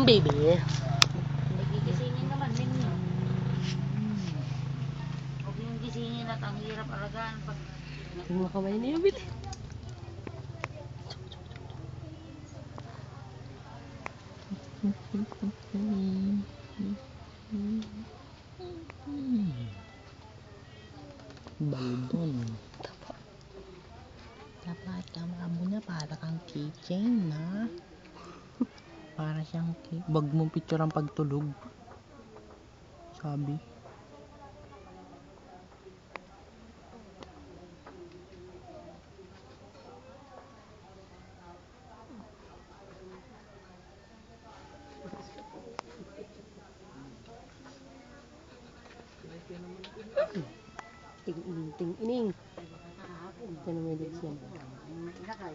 baby. Nagigisingin naman din yun. Huwag yung gisingin at ang hirap alagaan pag Yung mga kamay niya, baby. Baldon. Dapat kamera mo na para kang keychain na. Para siyang. Bag mo picture ang pagtulog. Sabi. Ting ining, ting ining. Ito na may lips yan. ilakay.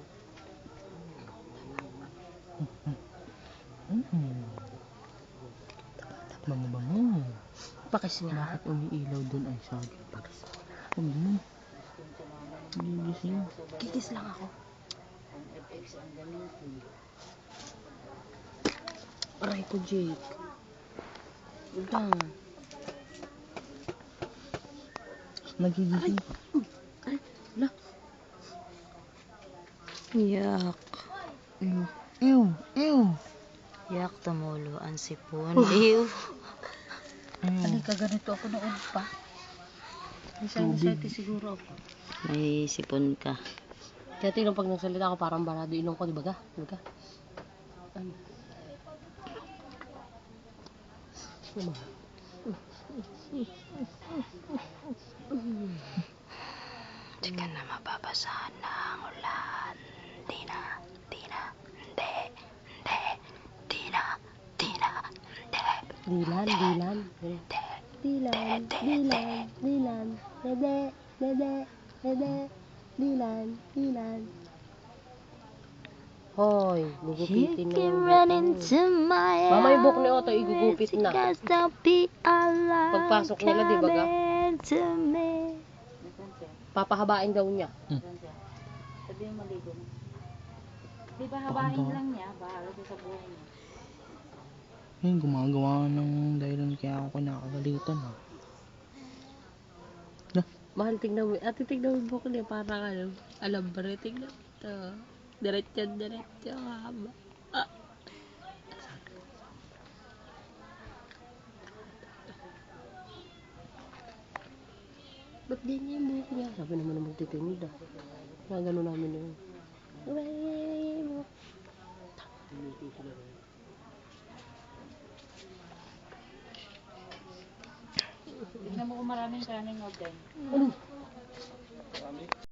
Mm. Bango bango. Pakis nga. Bakit umiilaw dun ay sabi? Huwag mo. Gigising. Kikis lang ako. Aray ko, Jake. Udang. Nagigising. Ala. Yak. Ew. Ew. Ew. Yak, tumulo ang sipon. Ew. Ew. Halika, ganito ako noon pa. Isang siguro ako. May sipon ka. Kaya tingnan pag nagsalita ako parang barado ilong ko, di ba ga? Di ba ga? Ano? Ano ba? Di ka na mababasahan ng ulan. Di na, di na, hindi, hindi, di na, di na, hindi, Dilan, dilan. Dilan, dilan, dilan. Dede, dede, dede. Dilan, dilan. Hoy, gugupitin na yung mo. my Mama, yung buhok ni Otto, igugupit na. Pagpasok nila, di ba me. Papahabain daw niya. Sabi yung maligo na. Di ba habain lang niya? Bahala sa buhay niya. Ayun, gumagawa ng dahilan kaya ako kinakagalitan ah. Mahal, tignan mo. Ate, tignan mo buhok niya. Parang ano, alam ba rin? Tignan mo ito. Diretso, diretso. Haba. Ah. Ba't ganyan yung buhok niya? Sabi naman na magtitinid ah. Kaya gano'n namin yun. Uy, Tignan mo kung maraming kaning o din. Ano?